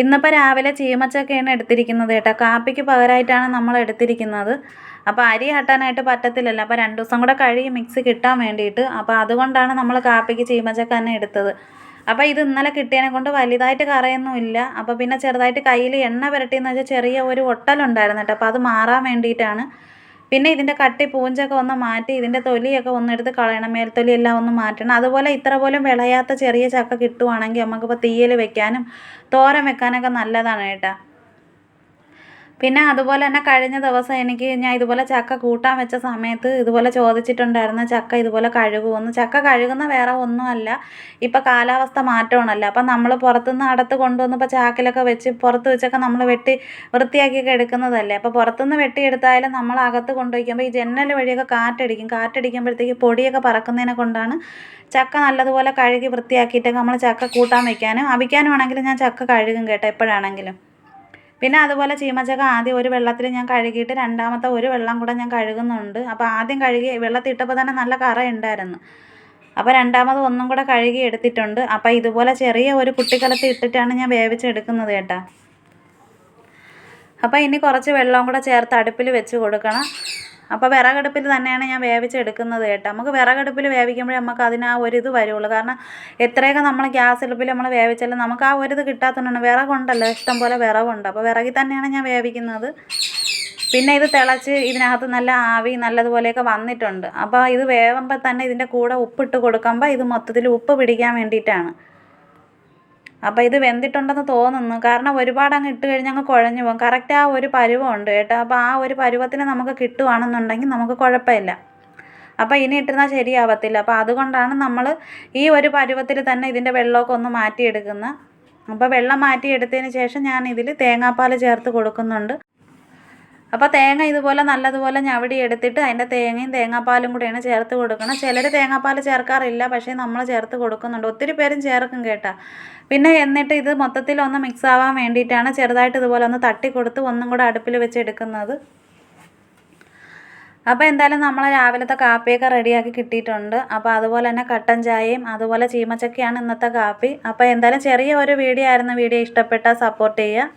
ഇന്നിപ്പോൾ രാവിലെ ചീമച്ചക്കയാണ് എടുത്തിരിക്കുന്നത് കേട്ടോ. കാപ്പിക്ക് പകരമായിട്ടാണ് നമ്മൾ എടുത്തിരിക്കുന്നത്. അപ്പോൾ അരി ആട്ടാനായിട്ട് പറ്റത്തില്ലല്ലോ. അപ്പോൾ രണ്ട് ദിവസം കൂടെ കഴിയും മിക്സ് കിട്ടാൻ വേണ്ടിയിട്ട്. അപ്പോൾ അതുകൊണ്ടാണ് നമ്മൾ കാപ്പിക്ക് ചീമച്ചക്ക തന്നെ എടുത്തത്. അപ്പോൾ ഇത് ഇന്നലെ കിട്ടിയതിനെ കൊണ്ട് വലുതായിട്ട് കറയൊന്നുമില്ല അപ്പോൾ പിന്നെ ചെറുതായിട്ട് കയ്യിൽ എണ്ണ പുരട്ടിയെന്ന് വെച്ചാൽ ചെറിയ ഒരു ഒട്ടലുണ്ടായിരുന്നു കേട്ടോ. അപ്പോൾ അത് മാറാൻ വേണ്ടിയിട്ടാണ്. പിന്നെ ഇതിന്റെ കട്ടി പൂഞ്ചൊക്കെ ഒന്ന് മാറ്റി ഇതിന്റെ തൊലിയൊക്കെ ഒന്ന് എടുത്ത് കളയണം മേൽത്തൊലി എല്ലാം ഒന്ന് മാറ്റണം. അതുപോലെ ഇത്ര പോലും വിളയാത്ത ചെറിയ ചക്ക കിട്ടുവാണെങ്കിൽ നമുക്കിപ്പോൾ തീയൽ വെക്കാനും തോരൻ വെക്കാനൊക്കെ നല്ലതാണ് കേട്ടോ. പിന്നെ അതുപോലെ തന്നെ കഴിഞ്ഞ ദിവസം എനിക്ക് ഞാൻ ഇതുപോലെ ചക്ക കൂട്ടാൻ വെച്ച സമയത്ത് ഇതുപോലെ ചോദിച്ചിട്ടുണ്ടായിരുന്നു ചക്ക ഇതുപോലെ കഴുകുമെന്ന് ചക്ക കഴുകുന്ന വേറെ ഒന്നുമല്ല ഇപ്പം കാലാവസ്ഥ മാറ്റമാണല്ലോ. അപ്പം നമ്മൾ പുറത്തുനിന്ന് അടത്ത് കൊണ്ടുവന്ന് ചാക്കിലൊക്കെ വെച്ച് പുറത്ത് വെച്ചൊക്കെ നമ്മൾ വെട്ടി വൃത്തിയാക്കിയൊക്കെ എടുക്കുന്നതല്ലേ. അപ്പോൾ പുറത്തുനിന്ന് വെട്ടിയെടുത്തായാലും നമ്മൾ അകത്ത് കൊണ്ടുവയ്ക്കുമ്പോൾ ഈ ജനൽ വഴിയൊക്കെ കാറ്റടിക്കും. കാറ്റടിക്കുമ്പോഴത്തേക്ക് പൊടിയൊക്കെ പറക്കുന്നതിനെ കൊണ്ടാണ് ചക്ക നല്ലതുപോലെ കഴുകി വൃത്തിയാക്കിയിട്ടൊക്കെ നമ്മൾ ചക്ക കൂട്ടാൻ വയ്ക്കാനും അവിക്കാനും ആണെങ്കിലും ഞാൻ ചക്ക കഴുകും കേട്ടോ എപ്പോഴാണെങ്കിലും. പിന്നെ അതുപോലെ ചീമച്ചക്ക ആദ്യം ഒരു വെള്ളത്തിൽ ഞാൻ കഴുകിയിട്ട് രണ്ടാമത്തെ ഒരു വെള്ളം കൂടെ ഞാൻ കഴുകുന്നുണ്ട്. അപ്പോൾ ആദ്യം കഴുകി വെള്ളത്തിൽ ഇട്ടപ്പോൾ തന്നെ നല്ല കറ ഉണ്ടായിരുന്നു. അപ്പോൾ രണ്ടാമത് ഒന്നും കൂടെ കഴുകി എടുത്തിട്ടുണ്ട്. അപ്പോൾ ഇതുപോലെ ചെറിയ ഒരു കുട്ടിക്കലത്ത് ഇട്ടിട്ടാണ് ഞാൻ വേവിച്ചെടുക്കുന്നത് കേട്ടോ. അപ്പോൾ ഇനി കുറച്ച് വെള്ളവും കൂടെ ചേർത്ത് അടുപ്പിൽ വെച്ച് കൊടുക്കണം. അപ്പോൾ വിറകടുപ്പിൽ തന്നെയാണ് ഞാൻ വേവിച്ചെടുക്കുന്നത് കേട്ടോ. നമുക്ക് വിറകടുപ്പിൽ വേവിക്കുമ്പോഴേ നമുക്ക് അതിന് ആ ഒരിത് വരുള്ളൂ. കാരണം എത്രയൊക്കെ നമ്മൾ ഗ്യാസ് അടുപ്പിൽ നമ്മൾ വേവിച്ചാലും നമുക്ക് ആ ഒരിത് കിട്ടാത്തതുകൊണ്ടാണ്. വിറകുണ്ടല്ലോ ഇഷ്ടം പോലെ വിറകുണ്ട് അപ്പോൾ വിറകിൽ തന്നെയാണ് ഞാൻ വേവിക്കുന്നത്. പിന്നെ ഇത് തിളച്ച് ഇതിനകത്ത് നല്ല ആവി നല്ലതുപോലെയൊക്കെ വന്നിട്ടുണ്ട്. അപ്പോൾ ഇത് വേവുമ്പോൾ തന്നെ ഇതിന്റെ കൂടെ ഉപ്പിട്ട് കൊടുക്കുമ്പോൾ ഇത് മൊത്തത്തിൽ ഉപ്പ് പിടിക്കാൻ വേണ്ടിയിട്ടാണ്. അപ്പോൾ ഇത് വെന്തിട്ടുണ്ടെന്ന് തോന്നുന്നു. കാരണം ഒരുപാട് അങ്ങ് ഇട്ട് കഴിഞ്ഞാൽ അങ്ങ് കുഴഞ്ഞു പോകും. കറക്റ്റ് ആ ഒരു പരുവമുണ്ട് കേട്ടോ. അപ്പോൾ ആ ഒരു പരുവത്തിന് നമുക്ക് കിട്ടുവാണെന്നുണ്ടെങ്കിൽ നമുക്ക് കുഴപ്പമില്ല. അപ്പോൾ ഇനി ഇട്ടിരുന്നാൽ ശരിയാവത്തില്ല. അപ്പോൾ അതുകൊണ്ടാണ് നമ്മൾ ഈ ഒരു പരുവത്തിൽ തന്നെ ഇതിന്റെ വെള്ളമൊക്കെ ഒന്ന് മാറ്റിയെടുക്കുന്നത്. അപ്പോൾ വെള്ളം മാറ്റിയെടുത്തതിന് ശേഷം ഞാൻ തേങ്ങാപ്പാൽ ചേർത്ത് കൊടുക്കുന്നുണ്ട്. അപ്പോൾ തേങ്ങ ഇതുപോലെ നല്ലതുപോലെ ഞവടി എടുത്തിട്ട് അതിന്റെ തേങ്ങയും തേങ്ങാപ്പാലും കൂടെയാണ് ചേർത്ത് കൊടുക്കണം. ചിലർ തേങ്ങാപ്പാൽ ചേർക്കാറില്ല പക്ഷേ നമ്മൾ ചേർത്ത് കൊടുക്കുന്നുണ്ട്. ഒത്തിരി പേരും ചേർക്കും കേട്ടോ. പിന്നെ എന്നിട്ട് ഇത് മൊത്തത്തിൽ ഒന്ന് മിക്സ് ആവാൻ വേണ്ടിയിട്ടാണ് ചെറുതായിട്ട് ഇതുപോലെ ഒന്ന് തട്ടി കൊടുത്ത് ഒന്നും കൂടെ അടുപ്പിൽ വെച്ച് എടുക്കുന്നത്. അപ്പോൾ എന്തായാലും നമ്മൾ രാവിലത്തെ കാപ്പിയൊക്കെ റെഡിയാക്കി കിട്ടിയിട്ടുണ്ട്. അപ്പോൾ അതുപോലെ തന്നെ കട്ടൻ ചായയും അതുപോലെ ചീമച്ചക്കയാണ് ഇന്നത്തെ കാപ്പി. അപ്പോൾ എന്തായാലും ചെറിയ ഒരു വീഡിയോ ആയിരുന്നു. വീഡിയോ ഇഷ്ടപ്പെട്ടാൽ സപ്പോർട്ട് ചെയ്യുക.